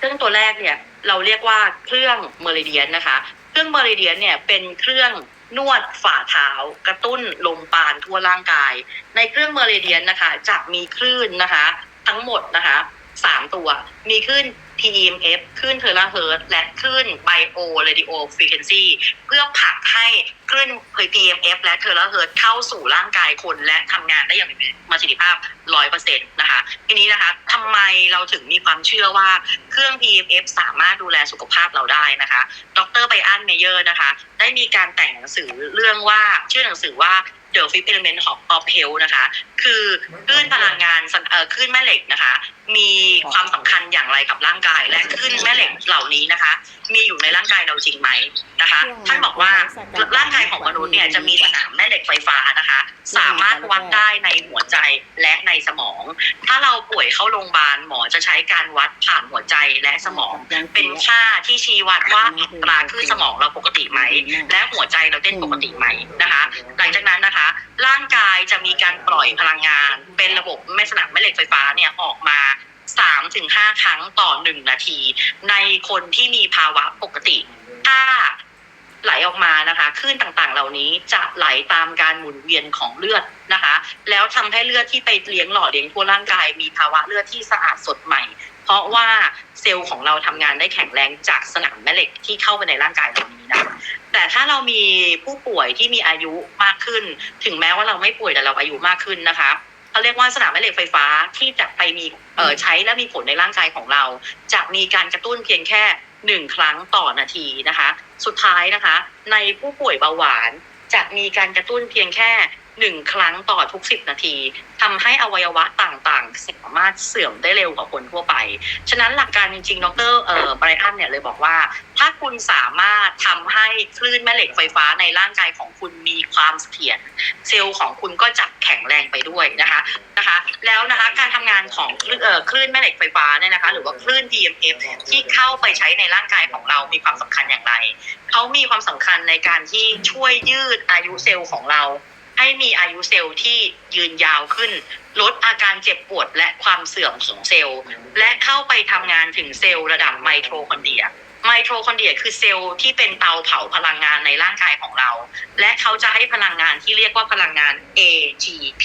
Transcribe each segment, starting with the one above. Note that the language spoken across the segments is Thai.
เครื่องตัวแรกเนี่ยเราเรียกว่าเครื่องเมริเดียนนะคะ เครื่องเมริเดียนเนี่ยเป็นเครื่องนวดฝ่าเท้ากระตุ้นลมปานทั่วร่างกาย ในเครื่องเมริเดียนนะคะ จะมีคลื่นนะคะ ทั้งหมดนะคะ สามตัว มีคลื่น PEMF คลื่นเทอร์เฮิร์ตและคลื่น Bio Radio Frequency เพื่อผลักให้คลื่น PEMF และเทอร์เฮิร์ตเข้าสู่ร่างกายคนและทำงานได้อย่างมีประสิทธิภาพ100%นต์นะคะ ทีนี้นะคะทำไมเราถึงมีความเชื่อว่าเครื่อง PMF สามารถดูแลสุขภาพเราได้นะคะ ดรไบอันเมเยอร์นะคะ ได้มีการแต่งหนังสือเรื่องว่าชื่อหนังสือว่า The Fifth Element of of Health นะคะ คือคลื่นพลังงานสัญเอ่อคลื่นแม่เหล็กนะคะ มีความสำคัญอย่างไรกับร่างกาย และคลื่นแม่เหล็กเหล่านี้นะคะ มีอยู่ในร่างกายเราจริงไหมนะคะ ท่านบอกว่าร่างกายของมนุษย์เนี่ยจะมีสนามแม่เหล็กไฟฟ้านะคะ สามารถวัดได้ในหัวใจและในสมอง ถ้าเราป่วยเข้าโรงพยาบาลหมอจะใช้การวัดผ่านหัวใจและสมอง เป็นค่าที่ชี้วัดว่าอัตราคลื่นสมองเราปกติไหม และหัวใจเราเต้นปกติไหมนะคะ หลังจากนั้นนะคะร่างกายจะมีการปล่อยพลังงาน เป็นระบบแม่สนามแม่เหล็กไฟฟ้าเนี่ยออกมา3ถึง5ครั้งต่อ1นาที ในคนที่มีภาวะปกติ ถ้าไหลออกมานะคะคลื่นต่างๆ เหล่านี้จะไหลตามการหมุนเวียนของเลือดนะคะ แล้วทำให้เลือดที่ไปเลี้ยงหล่อเลี้ยงทั่วร่างกาย มีภาวะเลือดที่สะอาดสดใหม่ ราะว่าเซลล์ของเราทำงานได้แข็งแรงจากสนามแม่เหล็กที่เข้าไปในร่างกายเรานี้นะแต่ถ้าเรามีผู้ป่วยที่มีอายุมากขึ้น ถึงแม้ว่าเราไม่ป่วยแต่เราอายุมากขึ้นนะคะเขาเรียกว่าสนามแม่เหล็กไฟฟ้าที่จะไปมีเอ่อใช้และมีผลในร่างกายของเรา จะมีการกระตุ้นเพียงแค่หนึ่งครั้งต่อนาทีนะคะ สุดท้ายนะคะ ในผู้ป่วยเบาหวานจะมีการกระตุ้นเพียงแค่ หนึ่งครั้งต่อทุกสิบนาทีทำให้อวัยวะต่างๆ สามารถเสื่อมได้เร็วกว่าคนทั่วไป ฉะนั้นหลักการจริงๆ ดรเอ่อไบรอันเนี่ยเลยบอกว่า ถ้าคุณสามารถทำให้คลื่นแม่เหล็กไฟฟ้าในร่างกายของคุณมีความเสถียรเซลล์ของคุณก็จะแข็งแรงไปด้วยนะคะนะคะ แล้วนะคะการทำงานของคลื่นเอ่อคลื่นแม่เหล็กไฟฟ้าเนี่ยนะคะ หรือว่าคลื่น DMF ที่เข้าไปใช้ในร่างกายของเรามีความสำคัญอย่างไรเขามีความสำคัญในการที่ช่วยยืดอายุเซลล์ของเรา ให้มีอายุเซลล์ที่ยืนยาวขึ้น ลดอาการเจ็บปวดและความเสื่อมของเซลล์ และเข้าไปทำงานถึงเซลล์ระดับไมโทคอนเดรียไมโทคอนเดรียคือเซลล์ที่เป็นเตาเผาพลังงานในร่างกายของเรา และเขาจะให้พลังงานที่เรียกว่าพลังงาน ATP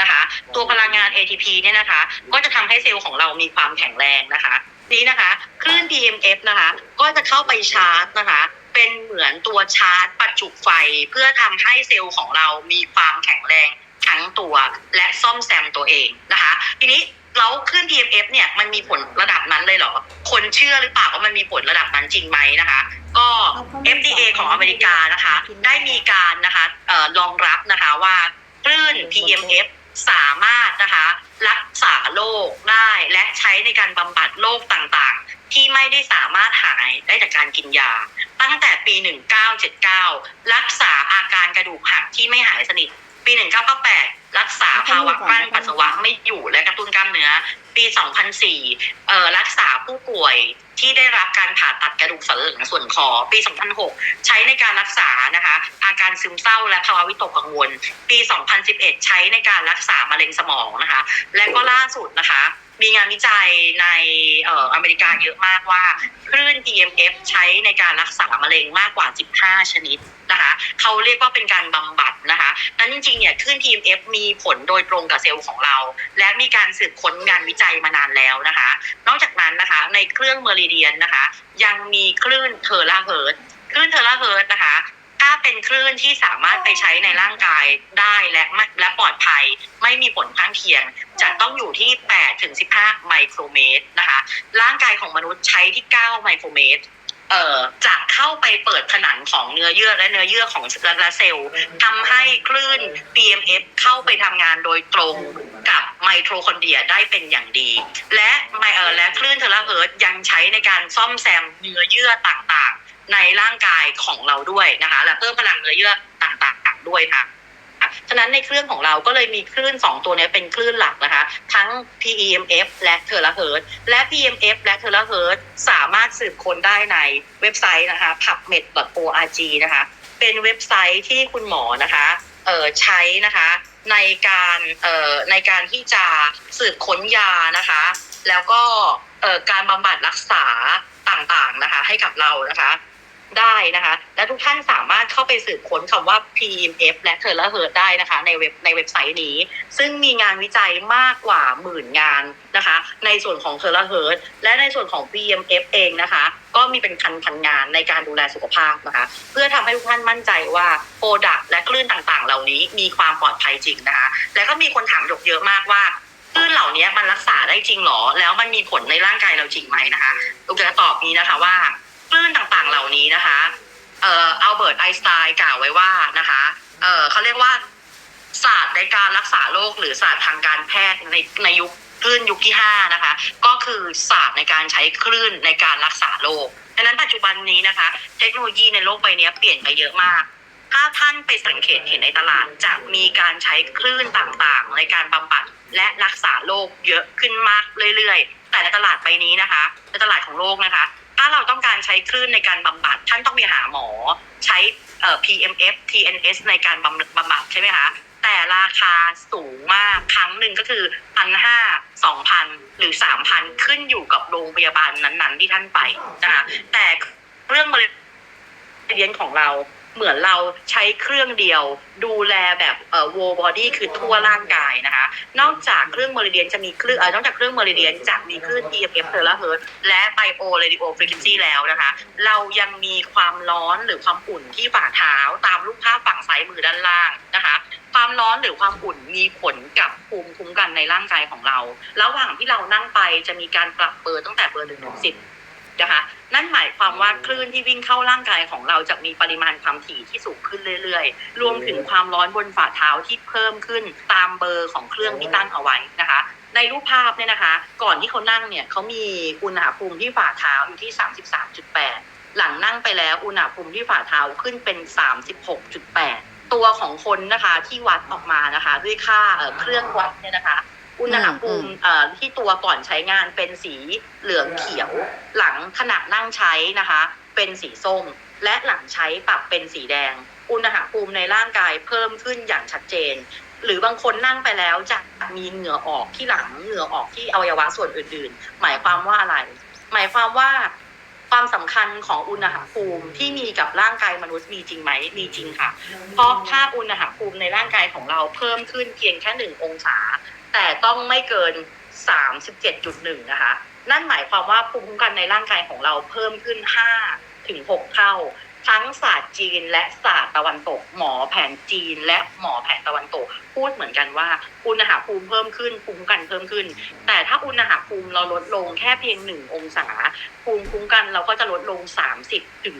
นะคะ ตัวพลังงาน ATP เนี่ยนะคะ ก็จะทำให้เซลล์ของเรามีความแข็งแรงนะคะ นี้นะคะ คลื่น DMF นะคะ ก็จะเข้าไปชาร์จนะคะ เป็นเหมือนตัวชาร์จปัจจุไฟเพื่อทำให้เซลล์ของเรามีความแข็งแรงทั้งตัวและซ่อมแซมตัวเองนะคะ ทีนี้แล้วคลื่น DMF เนี่ยมันมีผลระดับนั้นเลยเหรอ คนเชื่อหรือเปล่าว่ามันมีผลระดับนั้นจริงไหมนะคะ ก็ FDA ของอเมริกานะคะ ได้มีการนะคะเอ่อรองรับนะคะว่าคลื่น PMF สามารถนะคะ รักษาโรคได้และใช้ในการบำบัดโรคต่างๆ ที่ไม่ได้สามารถหายได้จากการกินยา ตั้งแต่ปี 1979 รักษาอาการกระดูกหักที่ไม่หายสนิท ปี1998รักษาภาวะกลั้นปัสสาวะไม่อยู่และกระตุ้นกล้ามเนื้อ ปี 2004เอ่อรักษาผู้ป่วยที่ได้รับการผ่าตัดกระดูกสันหลังส่วนคอปี 2006 ใช้ในการรักษานะคะ อาการซึมเศร้าและภาวะวิตกกังวล ปี 2011 ใช้ในการรักษามะเร็งสมองนะคะ และก็ล่าสุดนะคะ มีงานวิจัยในเอ่ออเมริกาเยอะมากว่า คลื่น DMF ใช้ในการรักษามะเร็งมากกว่า 15 ชนิดนะคะเขาเรียกว่าเป็นการบำบัดนะคะนั้นจริงๆเนี่ยคลื่น TMF มีผลโดยตรงกับเซลล์ของเรา และมีการสืบค้นงานวิจัยมานานแล้วนะคะ นอกจากนั้นนะคะในเครื่องเมริเดียนนะคะ ยังมีคลื่นเทอร์ราเฮิร์ตคลื่นเทอร์ราเฮิร์ตนะคะาเป็นคลื่นที่สามารถไปใช้ในร่างกายได้และและปลอดภัย ไม่มีผลข้างเคียง จะต้องอยู่ที่8ถึง15 ไมโครเมตรนะคะ ร่างกายของมนุษย์ใช้ที่ 9 ไมโครเมตรเอ่อจะเข้าไปเปิดผนังของเนื้อเยื่อและเนื้อเยื่อของและเซลล์ทำให้คลื่น PMF เข้าไปทำงานโดยตรงกับไมโทคอนเดรียได้เป็นอย่างดี และไมเออและคลื่นเทราเฮิร์ตยังใช้ในการซ่อมแซมเนื้อเยื่อต่างๆ ในร่างกายของเราด้วยนะคะ และเพิ่มพลังเนื้อเยื่อต่างๆด้วยค่ะฉะนั้นในเครื่องของเราก็เลยมีคลื่น 2 ตัวนี้เป็นคลื่นหลักนะคะ ทั้ง PEMF และเทราเฮิร์ตและ PEMF และเทราเฮิร์ตสามารถสืบค้นได้ในเว็บไซต์นะคะ pubmed.org นะคะ เป็นเว็บไซต์ที่คุณหมอนะคะเออใช้นะคะในการเอ่อในการที่จะสืบค้นยานะคะ แล้วก็เอ่อการบำบัดรักษาต่างๆนะคะ ให้กับเรานะคะ ได้นะคะ และทุกท่านสามารถเข้าไปสืบค้นคำว่า PMF และ t e r a h e r t ได้นะคะ ในเว็บในเว็บไซต์นี้ ซึ่งมีงานวิจัยมากกว่าหมื่นงานนะคะ ในส่วนของ t e r a h e r t และในส่วนของ PMF เองนะคะ ก็มีเป็นพันพันงานในการดูแลสุขภาพนะคะ เพื่อทำให้ทุกท่านมั่นใจว่าโปรดักและคลื่นต่างๆ เหล่านี้มีความปลอดภัยจริงนะคะ และก็มีคนถามหยกเยอะมากว่าคลื่นเหล่านี้มันรักษาได้จริงหรอ แล้วมันมีผลในร่างกายเราจริงไหมนะคะยกจะตอบนี้นะคะว่า คลื่นต่างๆเหล่านี้นะคะเอ่ออัลเบิร์ตไอน์สไตน์กล่าวไว้ว่านะคะเอ่อเขาเรียกว่าศาสตร์ในการรักษาโรคหรือศาสตร์ทางการแพทย์ในในยุคคลื่นยุคที่ห้านะคะ ก็คือศาสตร์ในการใช้คลื่นในการรักษาโรคดังนั้นปัจจุบันนี้นะคะ เทคโนโลยีในโลกใบนี้เปลี่ยนไปเยอะมาก ถ้าท่านไปสังเกตเห็นในตลาดจะมีการใช้คลื่นต่างๆ ในการบำบัดและรักษาโรคเยอะขึ้นมากเรื่อยๆ แต่ในตลาดใบนี้นะคะ ในตลาดของโลกนะคะ ถ้าเราต้องการใช้คลื่นในการบำบัดท่านต้องไปหาหมอใช้เอ่อ PMF TNS ในการบำบำบัดใช่ไหมคะแต่ราคาสูงมากครั้งหนึ่งก็คือพันห้าสองพันหรือสามพันขึ้นอยู่กับโรงพยาบาลนั้น ๆ ที่ท่านไปนะคะแต่เรื่องมะเร็งเรียนของเรา เหมือนเราใช้เครื่องเดียวดูแลแบบเอ่อ whole body คือทั่วร่างกายนะคะ นอกจากเครื่องเมริเดียนจะมีคลื่นเอ่อนอกจากเครื่องเมริเดียนจะมีคลื่น EMF เทอร์ลาเฮิร์และ Bio Radio Frequency แล้วนะคะ เรายังมีความร้อนหรือความอุ่นที่ฝ่าเท้าตามรูปภาพฝั่งซ้ายมือด้านล่างนะคะความร้อนหรือความอุ่นมีผลกับภูมิคุ้มกันในร่างกายของเรา ระหว่างที่เรานั่งไปจะมีการปรับเบอร์ตั้งแต่เบอร์หนึ่งถึงสิบ นะคะนั่นหมายความว่าคลื่นที่วิ่งเข้าร่างกายของเราจะมีปริมาณความถี่ที่สูงขึ้นเรื่อยๆ รวมถึงความร้อนบนฝ่าเท้าที่เพิ่มขึ้นตามเบอร์ของเครื่องที่ตั้งเอาไว้นะคะ ในรูปภาพเนี่ยนะคะ ก่อนที่เขานั่งเนี่ยเขามีอุณหภูมิที่ฝ่าเท้าอยู่ที่ 33.8 หลังนั่งไปแล้วอุณหภูมิที่ฝ่าเท้าขึ้นเป็น 36.8 ตัวของคนนะคะที่วัดออกมานะคะ ด้วยค่าเครื่องวัดเนี่ยนะคะ อุณหภูมิเอ่อที่ตัวก่อนใช้งานเป็นสีเหลืองเขียว หลังขณะนั่งใช้นะคะ เป็นสีส้ม และหลังใช้ปรับเป็นสีแดง อุณหภูมิในร่างกายเพิ่มขึ้นอย่างชัดเจน หรือบางคนนั่งไปแล้วจะมีเหงื่อออกที่หลังเหงื่อออกที่อวัยวะส่วนอื่น ๆ หมายความว่าอะไร หมายความว่าความสำคัญของอุณหภูมิที่มีกับร่างกายมนุษย์มีจริงไหม มีจริงค่ะ เพราะถ้าอุณหภูมิในร่างกายของเราเพิ่มขึ้นเพียงแค่หนึ่งองศา แต่ต้องไม่เกิน 37.1 นะคะ นั่นหมายความว่าภูมิคุ้มกันในร่างกายของเราเพิ่มขึ้น 5 ถึง 6 เท่า ทั้งศาสตร์จีนและศาสตร์ตะวันตก หมอแผนจีนและหมอแผนตะวันตก พูดเหมือนกันว่าอุณหภูมิเพิ่มขึ้นภูมิคุ้มกันเพิ่มขึ้น แต่ถ้าอุณหภูมิเราลดลงแค่เพียง 1 องศา ภูมิคุ้มกันเราก็จะลดลง 30ถึง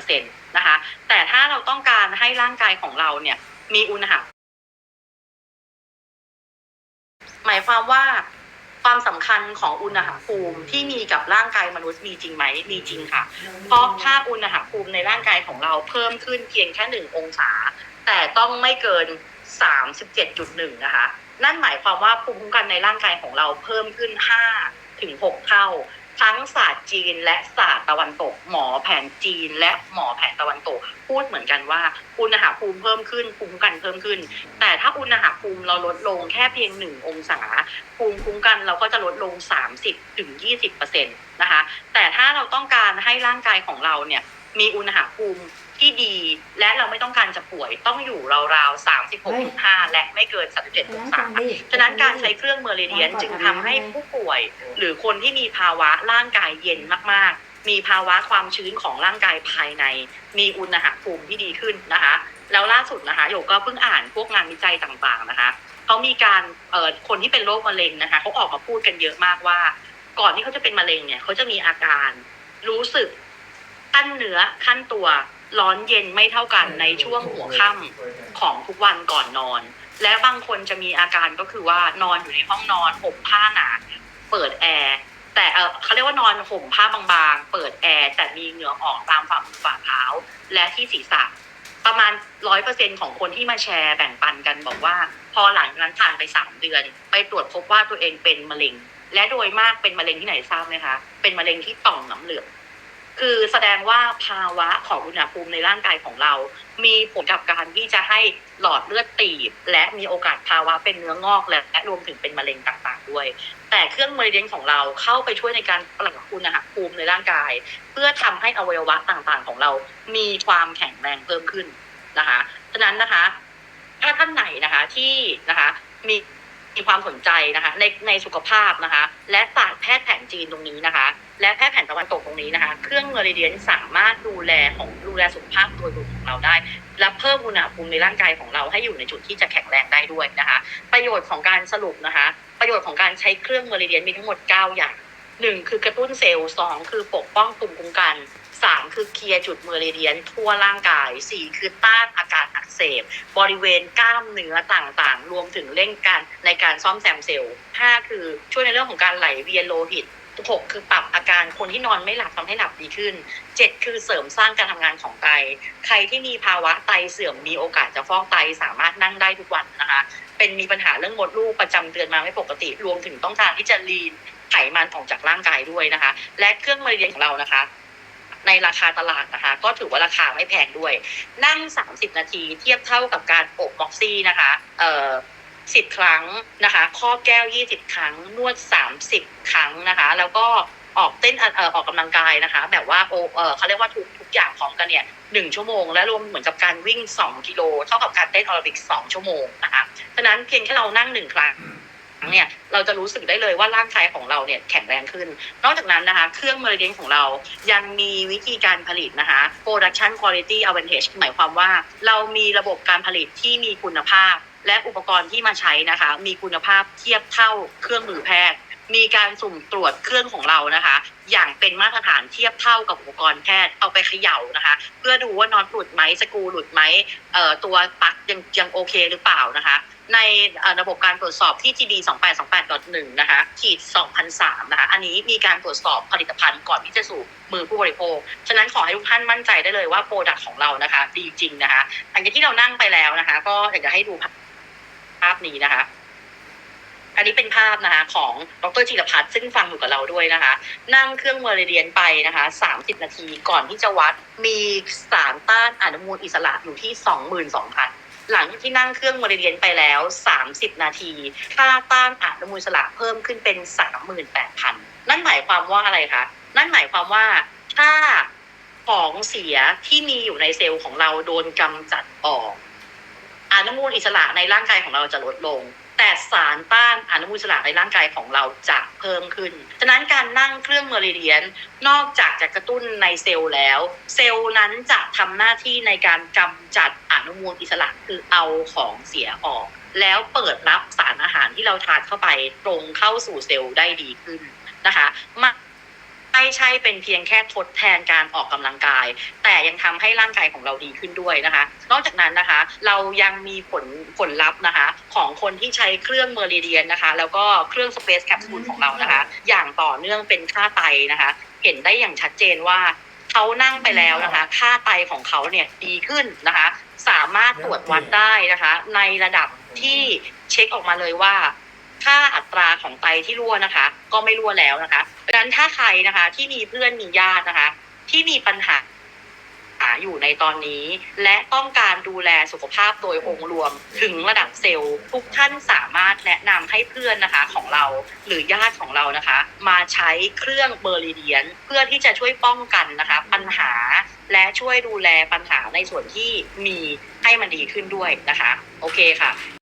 20%นะคะ แต่ถ้าเราต้องการให้ร่างกายของเราเนี่ยมีอุณหภูมิ หมายความว่าความสำคัญของอุณหภูมิที่มีกับร่างกายมนุษย์มีจริงไหม มีจริงค่ะ เพราะถ้าอุณหภูมิในร่างกายของเราเพิ่มขึ้นเพียงแค่หนึ่งองศา แต่ต้องไม่เกิน37.1นะคะ นั่นหมายความว่าภูมิคุ้มกันในร่างกายของเราเพิ่มขึ้น5ถึง6เท่า ทั้งศาสตร์จีนและศาสตร์ตะวันตก หมอแผนจีนและหมอแผนตะวันตก พูดเหมือนกันว่าอุณหภูมิเพิ่มขึ้นภูมิคุ้มกันเพิ่มขึ้น แต่ถ้าอุณหภูมิเราลดลงแค่เพียงหนึ่งองศาภูมิคุ้มกันเราก็จะลดลง 30ถึง20%นะคะแต่ถ้าเราต้องการให้ร่างกายของเราเนี่ยมีอุณหภูมิ ที่ดี และเราไม่ต้องการจะป่วยต้องอยู่ราวๆ36.5และไม่เกิน37องศาฉะนั้นการใช้เครื่องเมอริเดียนจึงทำให้ผู้ป่วย หรือคนที่มีภาวะร่างกายเย็นมากๆ มีภาวะความชื้นของร่างกายภายใน มีอุณหภูมิที่ดีขึ้นนะคะ แล้วล่าสุดนะคะโยกก็เพิ่งอ่านพวกงานวิจัยต่างๆนะคะเขามีการเอ่อคนที่เป็นโรคมะเร็งนะคะเขาออกมาพูดกันเยอะมากว่า ก่อนที่เขาจะเป็นมะเร็งเนี่ยเขาจะมีอาการรู้สึกขั้นเนื้อขั้นตัว ร้อนเย็นไม่เท่ากันในช่วงหัวค่ำของทุกวันก่อนนอน และบางคนจะมีอาการก็คือว่านอนอยู่ในห้องนอนห่มผ้าหนาเปิดแอร์แต่เออเขาเรียกว่านอนห่มผ้าบางๆ เปิดแอร์แต่มีเหงื่อออกตามฝ่ามือฝ่าเท้าและที่ศีรษะ ประมาณร้อยเปอร์เซ็นของคนที่มาแชร์แบ่งปันกันบอกว่า พอหลังจากนั้นผ่านไปสามเดือน ไปตรวจพบว่าตัวเองเป็นมะเร็ง และโดยมากเป็นมะเร็งที่ไหนทราบไหมคะ เป็นมะเร็งที่ต่อมน้ำเหลือง คือแสดงว่าภาวะของอุณหภูมิในร่างกายของเรา มีผลกับการที่จะให้หลอดเลือดตีบ และมีโอกาสภาวะเป็นเนื้องอกและและรวมถึงเป็นมะเร็งต่างๆ ด้วย แต่เครื่องม e ริเดียนของเราเข้าไปช่วยในการปรับอุณหภูมิในร่างกาย เพื่อทำให้อวัยวะต่างๆ ของเรา มีความแข็งแรงเพิ่มขึ้นนะคะฉะนั้นนะคะ ถ้าท่านไหนนะคะที่นะคะ มี มีความสนใจนะคะในในสุขภาพนะคะ และศาสตร์แพทย์แผนจีนตรงนี้นะคะ และแพทย์แผนตะวันตกตรงนี้นะคะ เครื่องเมริเดียนสามารถดูแลของดูแลสุขภาพโดยรวมของเราได้ และเพิ่มอุณหภูมิในร่างกายของเราให้อยู่ในจุดที่จะแข็งแรงได้ด้วยนะคะ ประโยชน์ของการสรุปนะคะ ประโยชน์ของการใช้เครื่องเมริเดียนมีทั้งหมด 9 อย่าง หนึ่งคือกระตุ้นเซลล์สองคือปกป้องภูมิคุ้มกันสามคือเคลียร์จุดเมอริเดียนทั่วร่างกายสี่คือต้านอาการอักเสบ บริเวณกล้ามเนื้อต่างๆ รวมถึงเร่งการในการซ่อมแซมเซลล์ห้าคือช่วยในเรื่องของการไหลเวียนโลหิตหกคือปรับอาการคนที่นอนไม่หลับทำให้หลับดีขึ้นเจ็ดคือเสริมสร้างการทำงานของไต ใครที่มีภาวะไตเสื่อมมีโอกาสจะฟอกไตสามารถนั่งได้ทุกวันนะคะ เป็นมีปัญหาเรื่องมดลูกประจำเดือนมาไม่ปกติ รวมถึงต้องการที่จะลีน ไขมันออกจากร่างกายด้วยนะคะ และเครื่องมะเร็งของเรานะคะ ในราคาตลาดนะคะ ก็ถือว่าราคาไม่แพงด้วย นั่ง 30 นาทีเทียบเท่ากับการอบม็อกซี่นะคะ เอ่อสิบครั้งนะคะครอบแก้ว20ครั้ง นวด30ครั้งนะคะ แล้วก็ออกเต้นเอ่อออกกำลังกายนะคะ แบบว่าโอเออเขาเรียกว่าทุกทุกอย่างพร้อมกันเนี่ยหนึ่งชั่วโมง และรวมเหมือนกับการวิ่ง2กิโล เท่ากับการเต้นแอโรบิก2ชั่วโมงนะคะฉะนั้นเพียงแค่เรานั่งหนึ่งครั้ง เนี่ยเราจะรู้สึกได้เลยว่าร่างกายของเราเนี่ยแข็งแรงขึ้น นอกจากนั้นนะคะ เครื่องเมอริเดียนของเรายังมีวิธีการผลิตนะคะ production quality advantage หมายความว่าเรามีระบบการผลิตที่มีคุณภาพ และอุปกรณ์ที่มาใช้นะคะ มีคุณภาพเทียบเท่าเครื่องมือแพทย์มีการสุ่มตรวจเครื่องของเรานะคะ อย่างเป็นมาตรฐานเทียบเท่ากับอุปกรณ์แพทย์เอาไปเขย่านะคะ เพื่อดูว่านอนหลุดไหมสกูหลุดไหมเอ่อตัวปักยังยังโอเคหรือเปล่านะคะ ในระบบการตรวจสอบที่ TD 2828.1 นะคะขีด2003 นะคะ อันนี้มีการตรวจสอบผลิตภัณฑ์ก่อนที่จะสู่มือผู้บริโภค ฉะนั้นขอให้ทุกท่านมั่นใจได้เลยว่าโปรดักต์ของเรานะคะดีจริงนะคะหลังจากที่เรานั่งไปแล้วนะคะ ก็อยากจะให้ดูภาพนี้นะคะอันนี้เป็นภาพนะคะของดรจิรพัฒน์ซึ่งฟังอยู่กับเราด้วยนะคะ นั่งเครื่องเมริเดียนไปนะคะ 30 นาทีก่อนที่จะวัดมีสารต้านอนุมูลอิสระอยู่ที่ 22,000 หลังที่นั่งเครื่องโมอริเดียนไปแล้ว 30 นาที ค่าต้านอนุมูลสละเพิ่มขึ้นเป็น 38,000 นั่นหมายความว่าอะไรคะ นั่นหมายความว่าถ้าของเสียที่มีอยู่ในเซลล์ของเราโดนกำจัดออก อนุมูลอิสระในร่างกายของเราจะลดลง แต่สารต้านอนุมูลอิสระในร่างกายของเราจะเพิ่มขึ้น ฉะนั้นการนั่งเครื่องเมอริเดียนนอกจากจะกระตุ้นในเซลล์แล้ว เซลล์นั้นจะทำหน้าที่ในการกำจัดอนุมูลอิสระคือเอาของเสียออก แล้วเปิดรับสารอาหารที่เราทานเข้าไปตรงเข้าสู่เซลล์ได้ดีขึ้นนะคะม่ ไม่ใช่เป็นเพียงแค่ทดแทนการออกกำลังกาย แต่ยังทำให้ร่างกายของเราดีขึ้นด้วยนะคะ นอกจากนั้นนะคะ เรายังมีผลผลลัพธ์นะคะ ของคนที่ใช้เครื่องเมอริเดียนนะคะ แล้วก็เครื่องสเปซแคปซูลของเรานะคะ อย่างต่อเนื่องเป็นค่าไตนะคะ เห็นได้อย่างชัดเจนว่าเขานั่งไปแล้วนะคะ ค่าไตของเขาเนี่ยดีขึ้นนะคะ สามารถตรวจวัดได้นะคะ ในระดับที่เช็คออกมาเลยว่า ค่าอัตราของไตที่รั่วนะคะ ก็ไม่รั่วแล้วนะคะดังนั้นถ้าใครนะคะ ที่มีเพื่อนมีญาตินะคะ ที่มีปัญหาอยู่ในตอนนี้ และต้องการดูแลสุขภาพโดยองค์รวมถึงระดับเซลล์ ทุกท่านสามารถแนะนำให้เพื่อนนะคะของเราหรือญาติของเรานะคะ มาใช้เครื่องเบอร์ลิเดียน เพื่อที่จะช่วยป้องกันนะคะ ปัญหาและช่วยดูแลปัญหาในส่วนที่มีให้มันดีขึ้นด้วยนะคะ โอเคค่ะ